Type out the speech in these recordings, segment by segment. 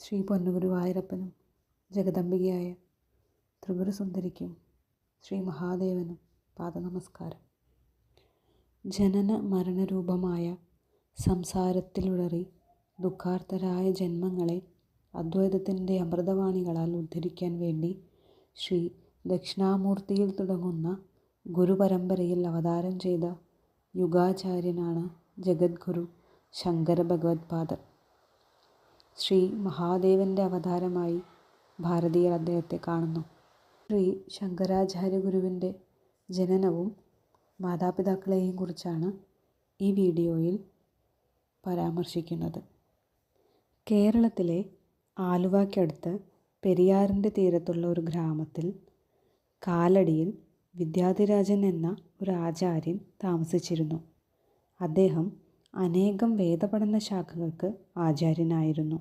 ശ്രീ പൊന്നുഗുരുവായൂരപ്പനും ജഗദംബികയായ ത്രിപുരസുന്ദരിക്കും ശ്രീ മഹാദേവനും പാദനമസ്കാരം. ജനന മരണരൂപമായ സംസാരത്തിലുളറി ദുഃഖാർത്തരായ ജന്മങ്ങളെ അദ്വൈതത്തിന്റെ അമൃതവാണികളാൽ ഉദ്ധരിക്കാൻ വേണ്ടി ശ്രീ ദക്ഷിണാമൂർത്തിയിൽ തുടങ്ങുന്ന ഗുരുപരമ്പരയിൽ അവതാരം ചെയ്ത യുഗാചാര്യനാണ് ജഗദ്ഗുരു ശങ്കര ഭഗവത്പാദർ ശ്രീ മഹാദേവന്റെ അവതാരമായി ഭാരതീയർ അദ്ദേഹത്തെ കാണുന്നു. ശ്രീ ശങ്കരാചാര്യ ഗുരുവിന്റെ ജനനവും മാതാപിതാക്കളെയും കുറിച്ചാണ് ഈ വീഡിയോയിൽ പരാമർശിക്കുന്നത്. കേരളത്തിലെ ആലുവയ്ക്കടുത്ത് പെരിയാറിന്റെ തീരത്തുള്ള ഒരു ഗ്രാമത്തിൽ കാലടിയിൽ വിദ്യാധിരാജൻ എന്ന ഒരു ആചാര്യൻ താമസിച്ചിരുന്നു. അദ്ദേഹം അനേകം വേദപഠന ശാഖകൾക്ക് ആചാര്യനായിരുന്നു.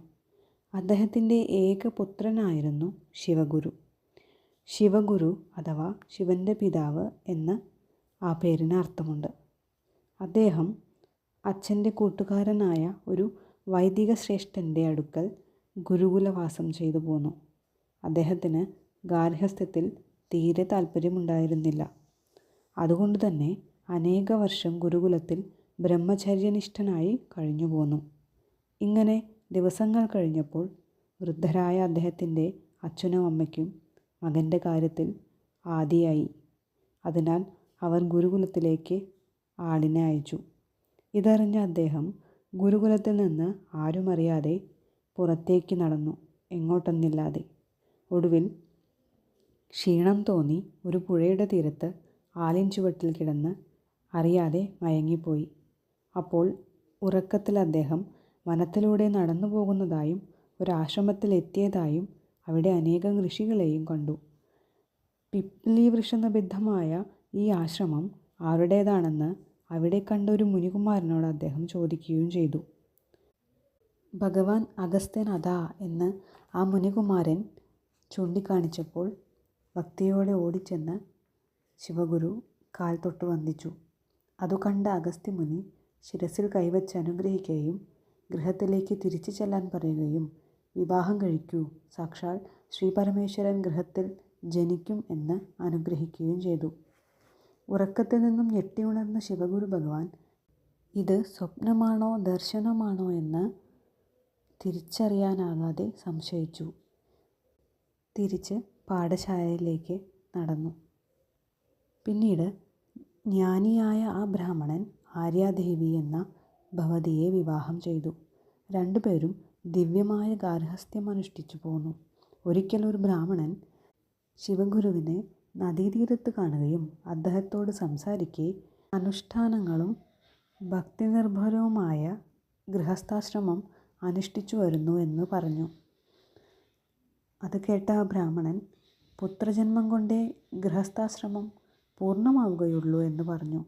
അദ്ദേഹത്തിന്റെ ഏക പുത്രനായിരുന്നു ശിവഗുരു. ശിവഗുരു അഥവാ ശിവന്റെ പിതാവ് എന്ന് ആ പേരിന് അർത്ഥമുണ്ട്. അദ്ദേഹം അച്ഛന്റെ കൂട്ടുകാരനായ ഒരു വൈദിക ശ്രേഷ്ഠന്റെ അടുക്കൽ ഗുരുകുലവാസം ചെയ്തു പോന്നു. അദ്ദേഹത്തിന് ഗാർഹസ്ഥ്യത്തിൽ തീരെ താല്പര്യമുണ്ടായിരുന്നില്ല അതുകൊണ്ട് തന്നെ അനേക വർഷം ഗുരുകുലത്തിൽ ബ്രഹ്മചര്യനിഷ്ഠനായി കഴിഞ്ഞു പോന്നു ഇങ്ങനെ ദിവസങ്ങൾ കഴിഞ്ഞപ്പോൾ വൃദ്ധരായ അദ്ദേഹത്തിന്റെ അച്ഛനും അമ്മയ്ക്കും മകന്റെ കാര്യത്തിൽ ആദിയായി. അതിനാൽ അവർ ഗുരുകുലത്തിലേക്ക് ആളിനെ അയച്ചു. ഇതറിഞ്ഞ അദ്ദേഹം ഗുരുകുലത്തിൽ നിന്ന് ആരുമറിയാതെ പുറത്തേക്ക് നടന്നു എങ്ങോട്ടെന്നില്ലാതെ. ഒടുവിൽ ക്ഷീണം തോന്നി ഒരു പുഴയുടെ തീരത്ത് ആലിൻ ചുവട്ടിൽ കിടന്ന് അറിയാതെ മയങ്ങിപ്പോയി. അപ്പോൾ ഉറക്കത്തിൽ അദ്ദേഹം വനത്തിലൂടെ നടന്നു പോകുന്നതായും ഒരാശ്രമത്തിൽ എത്തിയതായും അവിടെ അനേകം ഋഷികളെയും കണ്ടു. പിപ്ലി വൃഷനിബിദ്ധമായ ഈ ആശ്രമം ആരുടേതാണെന്ന് അവിടെ കണ്ട ഒരു മുനികുമാരനോട് അദ്ദേഹം ചോദിക്കുകയും ചെയ്തു. ഭഗവാൻ അഗസ്ത്യൻ അതാ എന്ന് ആ മുനികുമാരൻ ചൂണ്ടിക്കാണിച്ചപ്പോൾ ഭക്തിയോടെ ഓടിച്ചെന്ന് ശിവഗുരു കാൽ തൊട്ട് വന്ദിച്ചു. അതു കണ്ട അഗസ്ത്യമുനി ശിരസിൽ കൈവച്ച് അനുഗ്രഹിക്കുകയും ഗൃഹത്തിലേക്ക് തിരിച്ചു ചെല്ലാൻ പറയുകയും വിവാഹം കഴിക്കൂ. സാക്ഷാൽ ശ്രീപരമേശ്വരൻ ഗൃഹത്തിൽ ജനിക്കും എന്ന് അനുഗ്രഹിക്കുകയും ചെയ്തു. ഉറക്കത്തിൽ നിന്നും ഞെട്ടിയുണർന്ന ശിവഗുരു ഭഗവാൻ ഇത് സ്വപ്നമാണോ ദർശനമാണോ എന്ന് തിരിച്ചറിയാനാകാതെ സംശയിച്ചു. തിരിച്ച് പാഠശാലയിലേക്ക് നടന്നു. പിന്നീട് ജ്ഞാനിയായ ആ ബ്രാഹ്മണൻ ആര്യാദേവി എന്ന ഭവതിയെ വിവാഹം ചെയ്തു. രണ്ടുപേരും ദിവ്യമായ ഗാർഹസ്ഥ്യം അനുഷ്ഠിച്ചു പോന്നു. ഒരിക്കൽ ഒരു ബ്രാഹ്മണൻ ശിവഗുരുവിനെ നദീതീരത്ത് കാണുകയും അദ്ദേഹത്തോട് സംസാരിക്കെ അനുഷ്ഠാനങ്ങളും ഭക്തിനിർഭരവുമായ ഗൃഹസ്ഥാശ്രമം അനുഷ്ഠിച്ചു വരുന്നു എന്ന് പറഞ്ഞു. അത് കേട്ട ബ്രാഹ്മണൻ പുത്രജന്മം കൊണ്ടേ ഗൃഹസ്ഥാശ്രമം പൂർണമാവുകയുള്ളൂ എന്ന് പറഞ്ഞു.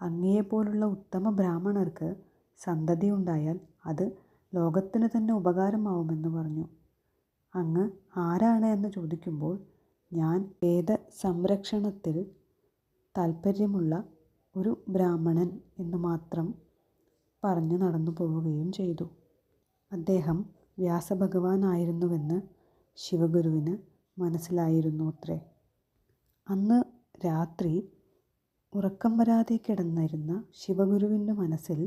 അങ്ങയെപ്പോലുള്ള ഉത്തമ ബ്രാഹ്മണർക്ക് സന്തതി ഉണ്ടായാൽ അത് ലോകത്തിന് തന്നെ ഉപകാരമാവുമെന്ന് പറഞ്ഞു. അങ്ങ് ആരാണ് എന്ന് ചോദിക്കുമ്പോൾ ഞാൻ വേദ സംരക്ഷണത്തിൽ താല്പര്യമുള്ള ഒരു ബ്രാഹ്മണൻ എന്ന് മാത്രം പറഞ്ഞു നടന്നു പോവുകയും ചെയ്തു. അദ്ദേഹം വ്യാസഭഗവാനായിരുന്നുവെന്ന് ശിവഗുരുവിന് മനസ്സിലായിരുന്നു അത്രേ. അന്ന് രാത്രി ഉറക്കം വരാതെ കിടന്നിരുന്ന ശിവഗുരുവിന്റെ മനസ്സിൽ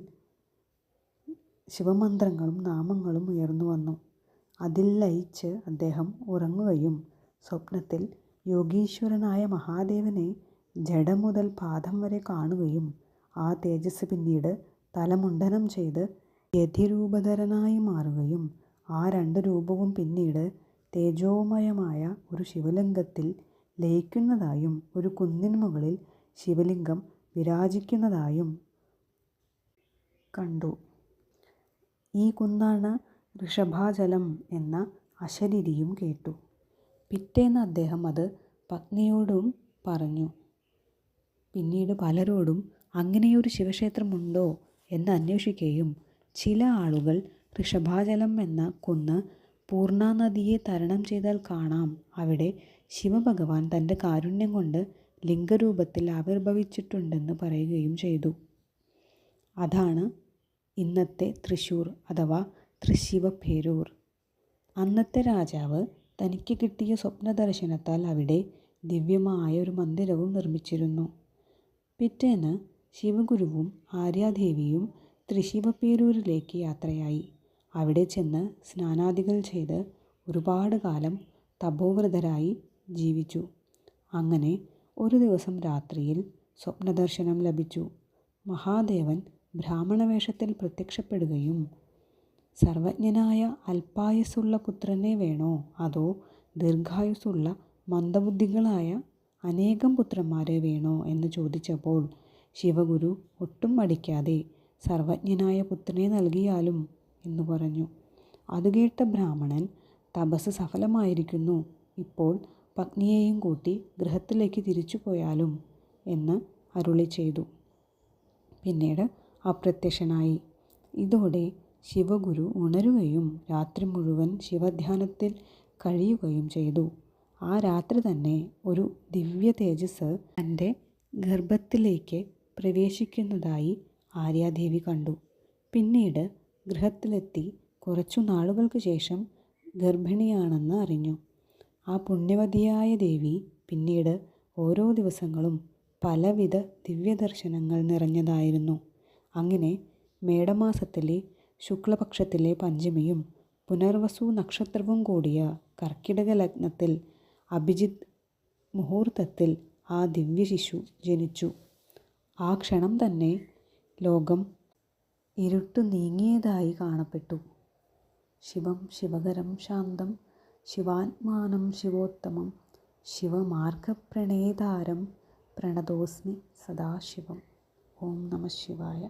ശിവമന്ത്രങ്ങളും നാമങ്ങളും ഉയർന്നു വന്നു. അതിൽ ലയിച്ച് അദ്ദേഹം ഉറങ്ങുകയും സ്വപ്നത്തിൽ യോഗീശ്വരനായ മഹാദേവനെ ജഡം മുതൽ പാദം വരെ കാണുകയും ആ തേജസ് പിന്നീട് തലമുണ്ടനം ചെയ്ത് യതിരൂപധരനായി മാറുകയും ആ രണ്ട് രൂപവും പിന്നീട് തേജോമയമായ ഒരു ശിവലിംഗത്തിൽ ലയിക്കുന്നതായും ഒരു കുന്നിൻ മുകളിൽ ശിവലിംഗം വിരാജിക്കുന്നതായും കണ്ടു. ഈ കുന്നാണ് ഋഷഭാചലം എന്ന അശരീരിയും കേട്ടു. പിറ്റേന്ന് അദ്ദേഹം അത് പത്നിയോടും പറഞ്ഞു. പിന്നീട് പലരോടും അങ്ങനെയൊരു ശിവക്ഷേത്രമുണ്ടോ എന്ന് അന്വേഷിക്കുകയും ചില ആളുകൾ ഋഷഭാചലം എന്ന കുന്ന് പൂർണാനദിയെ തരണം ചെയ്താൽ കാണാം. അവിടെ ശിവഭഗവാൻ തന്റെ കാരുണ്യം കൊണ്ട് ലിംഗരൂപത്തിൽ ആവിർഭവിച്ചിട്ടുണ്ടെന്ന് പറയുകയും ചെയ്തു. അതാണ് ഇന്നത്തെ തൃശ്ശൂർ അഥവാ തൃശിവപേരൂർ അന്നത്തെ രാജാവ് തനിക്ക് കിട്ടിയ സ്വപ്നദർശനത്താൽ അവിടെ ദിവ്യമായ ഒരു മന്ദിരവും നിർമ്മിച്ചിരുന്നു. പിറ്റേന്ന് ശിവഗുരുവും ആര്യാദേവിയും തൃശിവപേരൂരിലേക്ക് യാത്രയായി. അവിടെ ചെന്ന് സ്നാനാദികൾ ചെയ്ത് ഒരുപാട് കാലം തപോവ്രതരായി ജീവിച്ചു. അങ്ങനെ ഒരു ദിവസം രാത്രിയിൽ സ്വപ്നദർശനം ലഭിച്ചു. മഹാദേവൻ ബ്രാഹ്മണവേഷത്തിൽ പ്രത്യക്ഷപ്പെടുകയും സർവജ്ഞനായ അല്പായുസ്സുള്ള പുത്രനെ വേണോ അതോ ദീർഘായുസ്സുള്ള മന്ദബുദ്ധികളായ അനേകം പുത്രന്മാരെ വേണോ എന്ന് ചോദിച്ചപ്പോൾ ശിവഗുരു ഒട്ടും മടിക്കാതെ സർവജ്ഞനായ പുത്രനെ നൽകിയാലും എന്ന് പറഞ്ഞു. അത് കേട്ട ബ്രാഹ്മണൻ തപസ് സഫലമായിരിക്കുന്നു. ഇപ്പോൾ പത്നിയെയും കൂട്ടി ഗൃഹത്തിലേക്ക് തിരിച്ചു പോയാലും എന്ന് അരുളി ചെയ്തു. പിന്നീട് അപ്രത്യക്ഷനായി. ഇതോടെ ശിവഗുരു ഉണരുകയും രാത്രി മുഴുവൻ ശിവധ്യാനത്തിൽ കഴിയുകയും ചെയ്തു. ആ രാത്രി തന്നെ ഒരു ദിവ്യ തേജസ് തന്റെ ഗർഭത്തിലേക്ക് പ്രവേശിക്കുന്നതായി ആര്യാദേവി കണ്ടു. പിന്നീട് ഗൃഹത്തിലെത്തി കുറച്ചു നാളുകൾക്ക് ശേഷം ഗർഭിണിയാണെന്ന് അറിഞ്ഞു. ആ പുണ്യവതിയായ ദേവി പിന്നീട് ഓരോ ദിവസങ്ങളും പലവിധ ദിവ്യദർശനങ്ങൾ നിറഞ്ഞതായിരുന്നു. അങ്ങനെ മേടമാസത്തിലെ ശുക്ലപക്ഷത്തിലെ പഞ്ചമിയും പുനർവസു നക്ഷത്രവും കൂടിയ കർക്കിടക ലഗ്നത്തിൽ അഭിജിത്ത് മുഹൂർത്തത്തിൽ ആ ദിവ്യശിശു ജനിച്ചു. ആ ക്ഷണം തന്നെ ലോകം ഇരുട്ടു നീങ്ങിയതായി കാണപ്പെട്ടു. ശിവം ശിവകരം ശാന്തം ശിവാത്മാനം ശിവോത്തമം. ശിവമാർഗപ്രണേതാരം പ്രണതോസ്മി സദാശിവം. ഓം നമ ശിവായ.